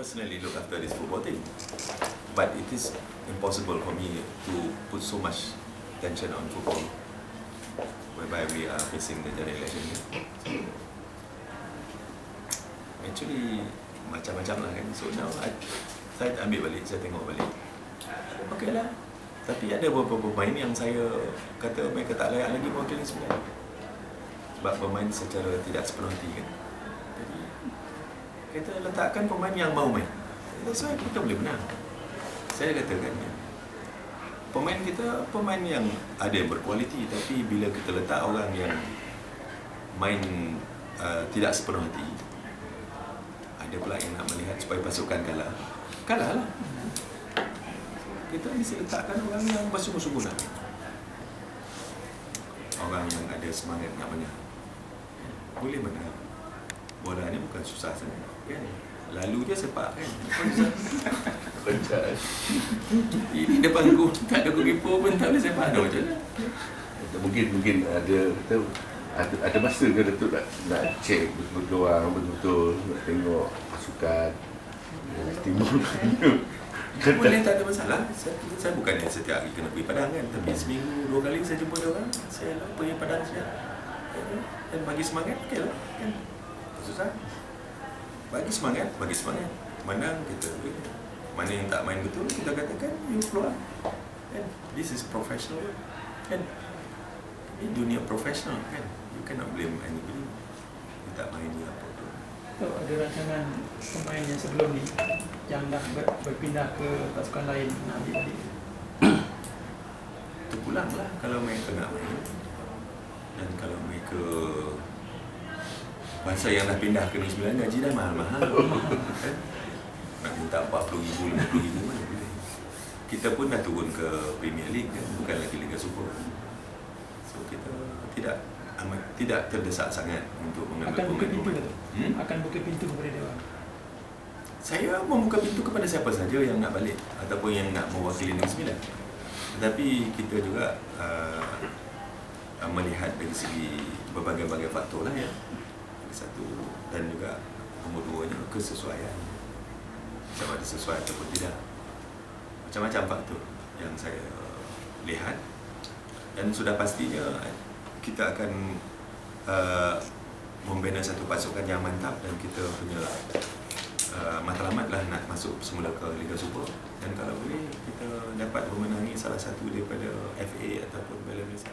personally look after this football team. But it is impossible for me to put so much tension on football whereby we are facing the general election. So, actually macam-macam lah kan. So now I, saya ambil balik, saya tengok balik. Okey lah. Tapi ada beberapa pemain yang saya kata mereka tak layak lagi mewakili Sembilan. Sebab bermain secara tidak sepenuh hati kan. Kita letakkan pemain yang mau main. That's why kita boleh menang. Saya katakan ya. Pemain kita pemain yang ada yang berkualiti tapi bila kita letak orang yang main uh, tidak sepenuh hati ada pula yang nak melihat supaya pasukan kalah kalah lah kita mesti letakkan orang yang bersungguh-sungguh main. orang yang ada semangat nak menang boleh menang bola ni bukan susah sangat kan? Lalu je sepak. Kan. Pencet. ini depan aku. Tak ada goalkeeper pun tak boleh sepak. Dah macam mana? Mungkin mungkin ada kita ada, ada masa ke Datuk nak, nak cek betul-betul orang betul-betul nak tengok pasukan? Yang timbul. Boleh tak ada masalah. Saya, saya bukan yang setiap hari kena pergi padang kan. Tapi seminggu dua kali saya jumpa dia orang saya lah pergi padang sekejap dan bagi semangat okey lah. Kan susah bagi semangat bagi semangat. Menang kita win. mana yang tak main betul kita katakan you keluar. Kan? This is professional kan? Ini dunia profesional kan? You cannot blame anybody. You tak main ni apa tu Tok, ada rancangan pemain yang sebelum ni yang dah ber, berpindah ke pasukan lain nak ambil balik. terpulang lah kalau mereka nak main. Dan kalau mereka masa yang dah pindah ke Negeri Sembilan gaji dah mahal-mahal kan? nak minta 40 ribu, 50 ribu mana boleh kita pun dah turun ke Premier League kan bukan lagi Liga Super so kita tidak amat tidak terdesak sangat untuk mengambil Akan buka pintu? Hmm? Akan buka pintu kepada dia orang. Saya membuka pintu kepada siapa saja yang nak balik ataupun yang nak mewakili Negeri Sembilan. Tetapi kita juga uh, melihat dari segi berbagai-bagai faktor lah ya. Satu dan juga nombor duanya kesesuaian. Sama ada sesuai ataupun tidak. Macam-macam faktor yang saya lihat dan sudah pastinya kita akan uh, membina satu pasukan yang mantap dan kita punya uh, matlamat lah nak masuk semula ke Liga Super dan kalau boleh kita dapat memenangi salah satu daripada FA ataupun Malaysia.